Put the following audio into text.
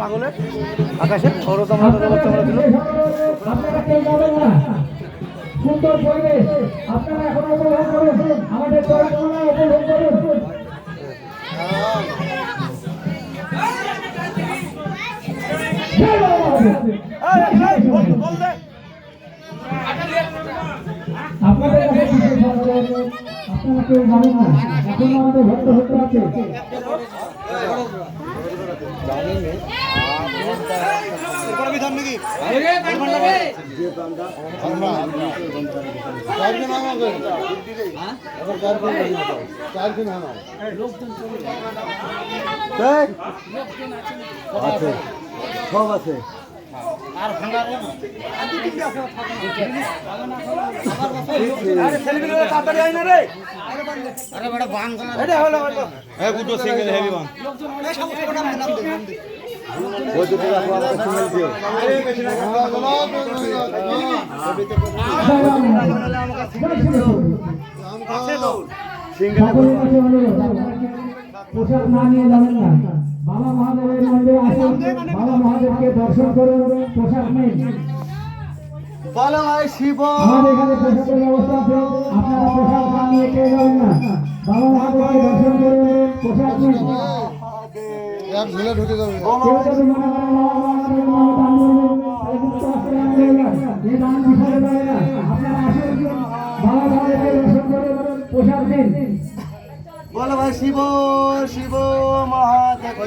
পাগলের আকাশে খরচ আমরা আপনারা কেউ যাবেন না সুন্দর পরিবেশ। আপনাদের আপনারা কেউ যাবেন না এখন আমাদের ভক্ত ভক্ত আছে। সব আছে। পোশাক না নিয়ে যাবেন না বাবা মহাদেবের মন্দিরে আসুন বাবা মহাদেবকে দর্শন করুন পোশাক নিন বলো ভাই শিব আমাদের এখানে পোশাকের ব্যবস্থা আছে আপনারা পোশাক না নিয়ে কেউ যাবেন না বাবা মহাদেবকে দর্শন করুন পোশাক নিন ঝুলে ঢুকে যাবে কেউ যদি মনে করেন বাবা মহাদেবের নামে দান করবেন, তাহলে মুক্ত হস্তে দান করবেন। এ দান বিফলে যায় না আপনারা আসুন বাবা মহাদেবকে দর্শন করুন পোশাক নিন বলো ভাই শিব শিব মহাদেব